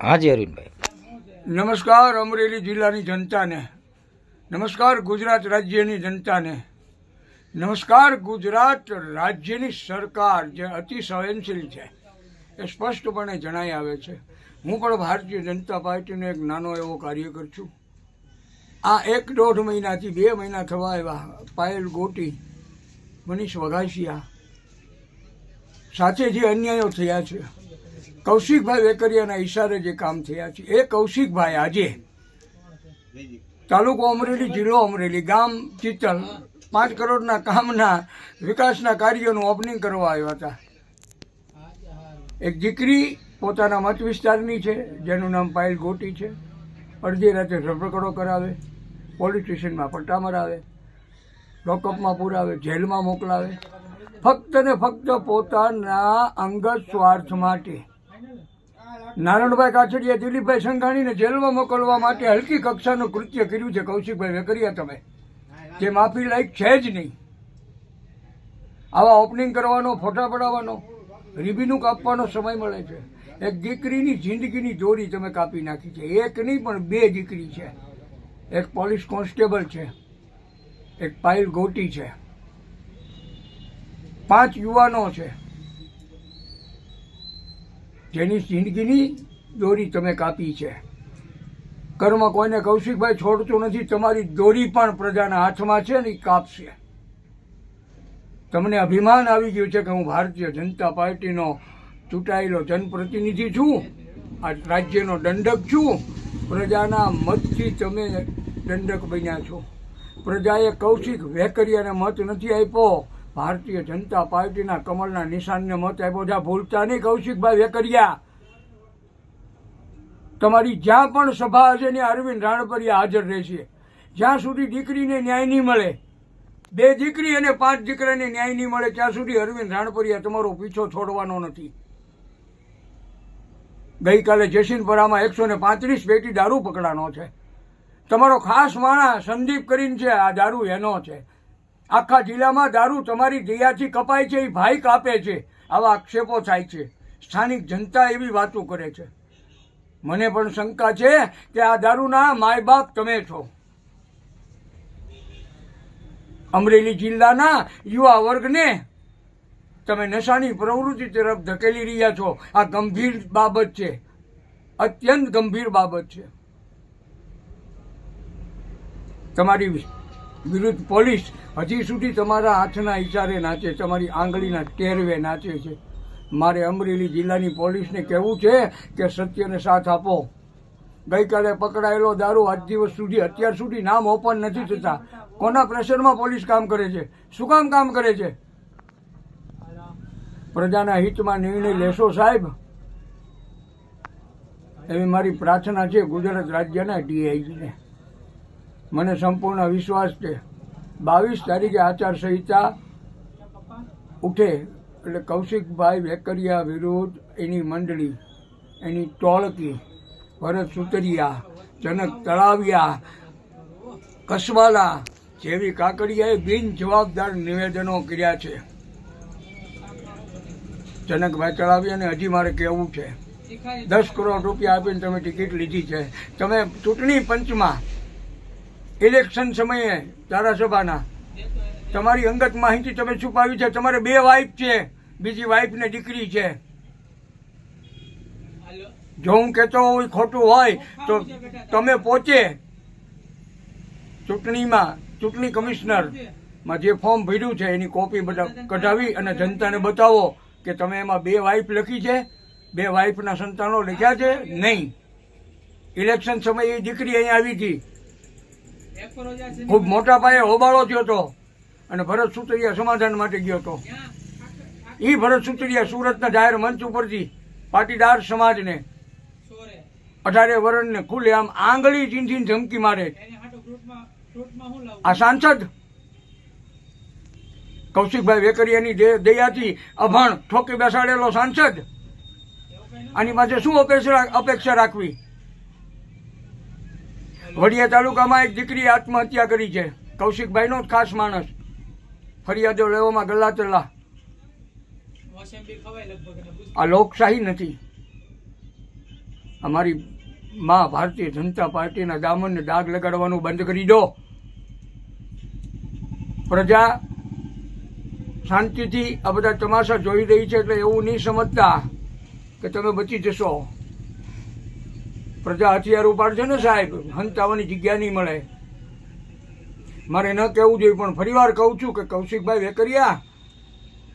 હાજી અરવિંદભાઈ. નમસ્કાર, અમરેલી જિલ્લાની જનતાને. નમસ્કાર, ગુજરાત રાજ્યની જનતાને. નમસ્કાર, ગુજરાત રાજ્યની સરકાર જે અતિ સંવેદનશીલ છે, એ સ્પષ્ટપણે જણાઈ આવે છે. હું પણ ભારતીય જનતા પાર્ટીનો એક નાનો એવો કાર્યકર છું. આ એક દોઢ મહિનાથી બે મહિના થવા આવ્યા, પાયલ ગોટી, મનીષ વઘાસિયા. સાથે જે અન્યાયો થયા છે કૌશિકભાઈ વેકરિયાના ઈશારે જે કામ થયા છે, એ કૌશિકભાઈ આજે તાલુકો અમરેલી, જિલ્લો અમરેલી, ગામ ચિત્તલ, પાંચ કરોડના કામના વિકાસના કાર્યોનું ઓપનિંગ કરવા આવ્યા હતા. એક દીકરી પોતાના મત વિસ્તારની છે, જેનું નામ પાયલ ગોટી છે. અડધી રાતે ધરપકડો કરાવે, પોલીસ સ્ટેશનમાં પટ્ટા મરાવે, લોકઅપમાં પુરાવે, જેલમાં મોકલાવે, ફક્ત ને ફક્ત પોતાના અંગત સ્વાર્થ માટે નારણભાઈ કાછડિયા દિલીપભાઈ સંઘાણીને જેલમાં મોકલવા માટે હલકી કક્ષાનું કૃત્ય કર્યું છે. કૌશિકભાઈ વેકરિયા તમે. જે માફી લાયક છે જ નહીં. આવા ઓપનિંગ કરવાનો, ફોટા પડાવવાનો, રિબીનું કાપવાનો સમય મળે છે. એક દીકરીની જિંદગીની દોરી તમે કાપી નાખી છે. એક નહીં, પણ બે દીકરી છે. એક પોલીસ કોન્સ્ટેબલ છે. એક પાયલ ગોટી છે. પાંચ યુવાનો છે. જેની જિંદગીની દોરી તમે કાપી છે. કર્મ કોઈને કૌશિકભાઈ છોડતું નથી, તમારી દોરી પણ પ્રજાના હાથમાં છે ને કાપશે. તમને અભિમાન આવી ગયું છે કે હું ભારતીય જનતા પાર્ટીનો ચૂંટાયેલો જનપ્રતિનિધિ છું, આ રાજ્યનો દંડક છું, પ્રજાના મતથી તમે દંડક બન્યા છો. પ્રજાએ કૌશિક, વેકરિયાને મત નથી આપ્યો. ભારતીય જનતા પાર્ટીના કમળના નિશાનને મત આપ્યો છે. ભૂલતા નહીં, કૌશિકભાઈ વેકરિયા. તમારી જ્યાં પણ સભા હશે ને અરવિંદ રાણપરિયા હાજર રહેશે. જ્યાં સુધી દીકરીને ન્યાય નહીં મળે, બે દીકરી અને પાંચ દીકરાને ન્યાય નહીં મળે, ત્યાં સુધી અરવિંદ રાણપરિયા તમારો પીછો છોડવાનો નથી. ગઈકાલે જશીનપરામાં એકસો ને પાંત્રીસ પેટી દારૂ પકડાનો છે. તમારો ખાસ માણસ સંદીપ કરીને છે, આ દારૂ એનો છે. આખા જિલ્લામાં દારૂ તમારી દયાથી કપાય છે, એ ભાઈ કાપે છે. આવા આક્ષેપો થાય છે. સ્થાનિક જનતા એવી વાતો કરે છે. મને પણ શંકા છે કે આ દારૂના માય બાપ તમે છો. અમરેલી જિલ્લાના યુવા વર્ગને તમે નશાની પ્રવૃત્તિ તરફ ધકેલી રહ્યા છો. આ ગંભીર બાબત છે. અત્યંત ગંભીર બાબત છે. તમારી વિરુદ્ધ પોલીસ હજી સુધી તમારા હાથના ઈશારે નાચે તમારી આંગળીના ટેરવે નાચે છે. મારે અમરેલી જિલ્લાની પોલીસને કહેવું છે કે સત્યને સાથ આપો. ગઈકાલે પકડાયેલો દારૂ આજ દિવસ સુધી, અત્યાર સુધી નામ ઓપન નથી થતા. કોના પ્રેશરમાં પોલીસ કામ કરે છે? શું કામ કામ કરે છે? પ્રજાના હિતમાં નિર્ણય લેશો સાહેબ. એવી મારી પ્રાર્થના છે ગુજરાત રાજ્યના ડીઆઈજીને મને સંપૂર્ણ વિશ્વાસ છે. બાવીસ તારીખે આચારસંહિતા ઉઠે એટલે કૌશિકભાઈ વેકરિયા વિરુદ્ધ એની મંડળી, એની ટોળકી, ભરત સુતરિયા, જનક તળાવિયા, કસવાલા જેવી કાકડિયાએ બિન જવાબદાર નિવેદનો કર્યા છે. જનકભાઈ તળાવિયાને હજી મારે કહેવું છે. દસ કરોડ રૂપિયા આપીને તમે ટિકિટ લીધી છે. તમે ચૂંટણી પંચમાં ઇલેક્શન સમયે ધારાસભાના. તમારી અંગત માહિતી તમે છુપાવી છે. તમારે બે વાઇફ છે. બીજી વાઇફ ને દીકરી છે. જો હું કહેતો હોય ખોટું હોય, તો તમે પોતે ચૂંટણીમાં, ચૂંટણી કમિશનરમાં જે ફોર્મ ભર્યું છે, એની કોપી બધા કઢાવી અને જનતાને બતાવો કે તમે એમાં બે વાઇફ લખી છે. બે વાઇફના સંતાનો લખ્યા છે. નહીં. ઇલેક્શન સમયે એ દીકરી અહીંયા આવી હતી ખૂબ મોટા પાયે હોબાળો થયો હતો અને ભરત સુતરિયા સમાધાન માટે ગયો હતો. એ ભરત સુતરિયા સુરતના જાહેર મંચ ઉપરથી પાટીદાર સમાજને અઢારે વર્ષને ખુલે આમ આંગળી ચીંધીને ધમકી મારે. આ સાંસદ કૌશિકભાઈ વેકરિયાની દયાથી અભણ ઠોકી બેસાડેલો સાંસદ. આની પાસે શું અપેક્ષા અપેક્ષા રાખવી? વડિયા તાલુકામાં એક દીકરી આત્મહત્યા કરી છે. કૌશિકભાઈનો ખાસ માણસ. ફરિયાદો લેવામાં ગલ્લા તલ્લા આ લોકશાહી નથી. અમારી મા ભારતીય જનતા પાર્ટીના દામનને દાગ લગાડવાનું બંધ કરી દો. પ્રજા શાંતિથી આ બધા તમાશા જોઈ રહી છે એટલે એવું નહીં સમજતા કે તમે બચી જશો. પ્રજા હથિયાર ઉપાડશે ને સાહેબ? હંતાવાની જગ્યા નહીં મળે. મારે ન કહેવું જોઈએ, પણ ફરીવાર કહું છું કે કૌશિકભાઈ વેકરિયા,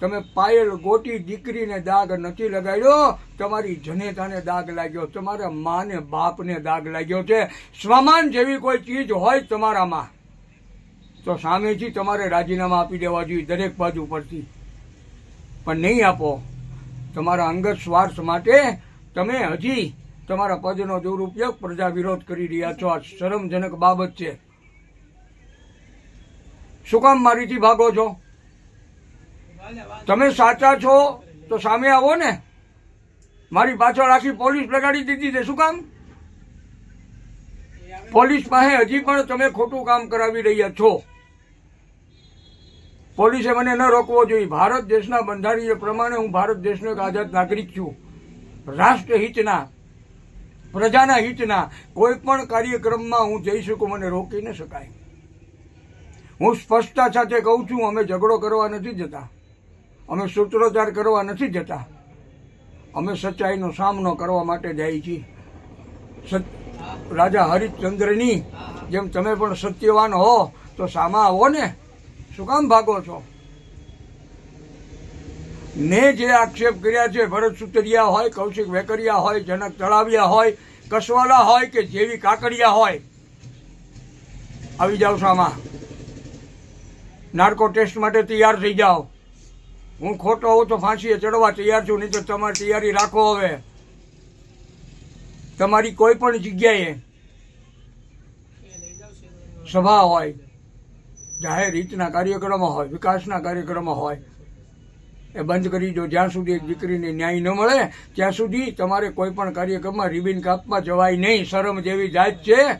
તમે પાયલ ગોટી દીકરીને દાગ નથી લગાડ્યો, તમારી જનેતાને દાગ લાગ્યો, તમારા માને બાપને દાગ લાગ્યો છે. સ્વમાન જેવી કોઈ ચીજ હોય તમારામાં, તો સામેથી તમારે રાજીનામા આપી દેવા જોઈએ દરેક બાજુ પરથી પણ નહીં આપો. તમારા અંગત સ્વાર્થ માટે તમે હજી તમારા પદનો દુરુપયોગ પ્રજા વિરોધ કરી રહ્યા છો. આ શરમજનક બાબત છે. શું કામ મારીથી ભાગો છો? તમે સાચા છો તો સામે આવો ને. મારી પાછળ આખી પોલીસ લગાડી દીધી છે. શું કામ? પોલીસ પાસે હજી પણ તમે ખોટું કામ કરાવી રહ્યા છો. પોલીસે મને ન રોકવો જોઈએ. ભારત દેશના બંધારણીય પ્રમાણે હું ભારત દેશનો એક આઝાદ નાગરિક છું. રાષ્ટ્રહિતના પ્રજાના હિતના કોઈ પણ કાર્યક્રમમાં હું જઈ શકું, મને રોકી ન શકાય. હું સ્પષ્ટતા સાથે કહું છું, અમે ઝઘડો કરવા નથી જતા. અમે સૂત્રોચ્ચાર કરવા નથી જતા. અમે સચ્ચાઈનો સામનો કરવા માટે જઈએ છીએ. રાજા હરિશ્ચંદ્રની જેમ તમે પણ સત્યવાન હો, તો સામા આવો ને. શું કામ ભાગો છો? ને જે આક્ષેપ કર્યા છે, ભરત સુતરિયા હોય, કૌશિક વેકરિયા હોય, જનક તળાવિયા હોય કસવાલા હોય કે જેવી કાકડિયા હોય, આવી જાઓ સામા. નાર્કો ટેસ્ટ માટે તૈયાર થઈ જાઓ. હું ખોટો હોઉં તો ફાંસીએ ચડવા તૈયાર છું, નહીં તો તમારી તૈયારી રાખો હવે. તમારી કોઈ પણ જગ્યાએ સભા હોય, જાહેર રીતના કાર્યક્રમો હોય, વિકાસના કાર્યક્રમો હોય એ બંધ કરી દો. જ્યાં સુધી એક દીકરીને ન્યાય ન મળે, ત્યાં સુધી તમારે કોઈ પણ કાર્યક્રમમાં રિબિન કાપમાં જવાય નહીં. શરમ જેવી જાત છે.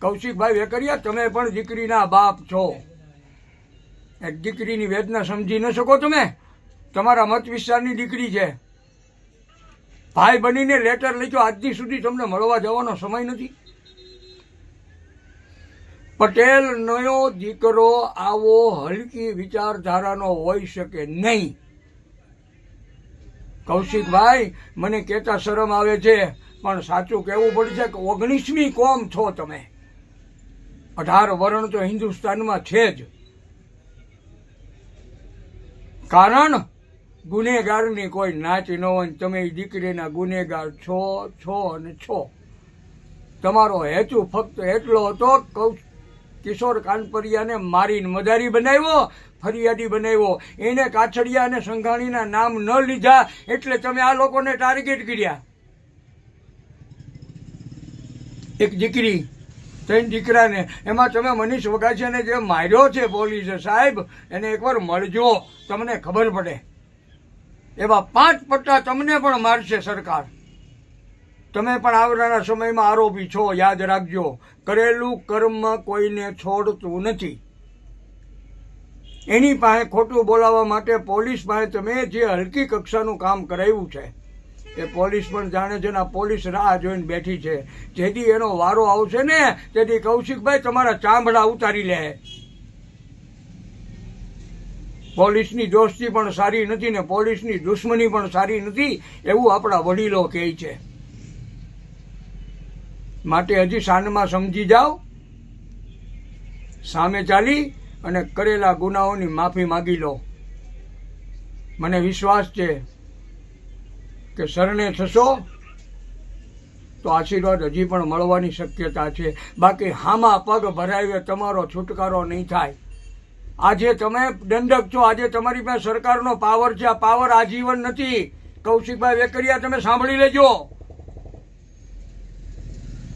કૌશિકભાઈ વેકરિયા, તમે પણ દીકરીના બાપ છો. એક દીકરીની વેદના સમજી ન શકો તમે. તમારા મત વિસ્તારની દીકરી છે. ભાઈ બનીને લેટર લખ્યો. આજથી સુધી તમને મળવા જવાનો સમય નથી. પટેલ, નયો દીકરો આવો હલકી વિચારધારાનો હોઈ શકે નહીં. કૌશિકભાઈ, મને કહેતા શરમ આવે છે, પણ સાચું કહેવું પડશે કે ઓગણીસમી કોમ છો તમે. અઢાર વર્ણ તો હિન્દુસ્તાનમાં છે જ. કારણ, ગુનેગારની કોઈ નાચ ન હોય તમે દીકરીના ગુનેગાર છો છો અને છો. તમારો હેતુ ફક્ત એટલો હતો કૌ કિશોર કાનપરિયાને મારીને મદારી બનાવ્યો, ફરિયાદી બનાવ્યો. એને કાછડિયા અને સંઘાણીના નામ ન લીધા, એટલે તમે આ લોકોને ટાર્ગેટ કર્યા. એક દીકરી, ત્રણ દીકરાને. એમાં તમે મનીષ વગાસિયાને જે માર્યો છે પોલીસે, સાહેબ, એને એકવાર મળજો, તમને ખબર પડે. એવા પાંચ પટ્ટા તમને પણ મારશે સરકાર. તમે પણ આવનારા સમયમાં આરોપી છો, યાદ રાખજો. કરેલું કર્મ કોઈને છોડતું નથી. એની પાસે ખોટું બોલાવવા માટે પોલીસ પાસે તમે જે હલકી કક્ષાનું કામ કરાવ્યું છે, એ પોલીસ પણ જાણે છે ને પોલીસ રાહ જોઈને બેઠી છે. જેથી એનો વારો આવશે ને, તેથી કૌશિકભાઈ તમારા ચામડા ઉતારી લે. પોલીસની દોસ્તી પણ સારી નથી ને પોલીસની દુશ્મની પણ સારી નથી, એવું આપણા વડીલો કહે છે. માટે હજી સાનમાં સમજી જાઓ. સામે ચાલી અને કરેલા ગુનાઓની માફી માગી લો. મને વિશ્વાસ છે કે શરણે થશો તો આશીર્વાદ હજી પણ મળવાની શક્યતા છે. બાકી હામાં પગ ભરાવે તમારો છુટકારો નહીં થાય. આજે તમે દંડક છો. આજે તમારી પાસે સરકારનો પાવર છે. આ પાવર આજીવન નથી. કૌશિકભાઈ વેકરિયા, તમે સાંભળી લેજો.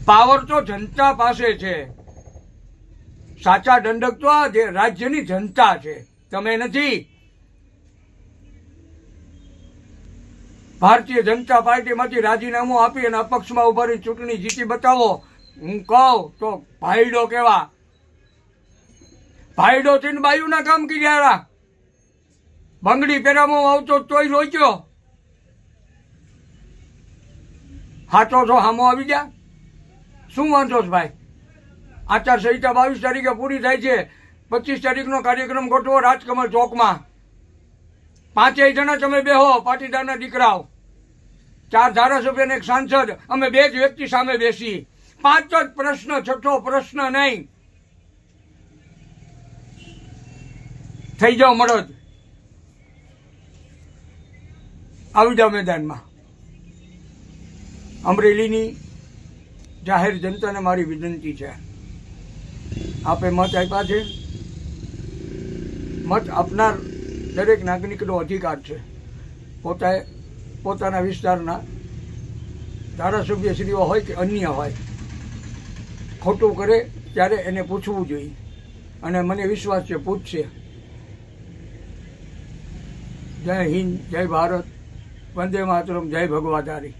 પાવર તો જનતા પાસે છે. સાચા દંડક તો આ જે રાજ્યની જનતા છે. તમે નથી? ભારતીય જનતા પાર્ટીમાંથી રાજીનામું આપી અને અપક્ષમાં ઊભા ચૂંટણી જીતી બતાવો. હું કહું તો ભાઈડો કેવા? ભાઈડો થઈને બાયુના કામ કર્યા બંગડી પહેરામાં આવતો તોય રોક્યો. હાથો છો, હામો આવી ગયા? શું વાંધો છે ભાઈ? આચારસંહિતા બાવીસ તારીખે પૂરી થાય છે. પચીસ તારીખનો કાર્યક્રમ ગોઠવો રાજકમલ ચોકમાં. પાંચેય જણા તમે બેહો, પાટીદારના દીકરાઓ. ચાર ધારાસભ્ય અને એક સાંસદ, અમે બે જ વ્યક્તિ સામે બેસી. પાંચ જ પ્રશ્ન, છઠ્ઠો પ્રશ્ન નહીં. થઈ જાઓ મળદ આવી જાઓ મેદાનમાં. અમરેલીની જાહેર જનતાને મારી વિનંતી છે. આપે મત આપ્યા છે. મત આપનાર દરેક નાગરિકનો અધિકાર છે. પોતાએ, પોતાના વિસ્તારના ધારાસભ્યશ્રીઓ હોય કે અન્ય હોય, ખોટું કરે ત્યારે એને પૂછવું જોઈએ. અને મને વિશ્વાસ છે, પૂછશે. જય હિન્દ, જય ભારત, વંદે માતરમ, જય ભગવાધારી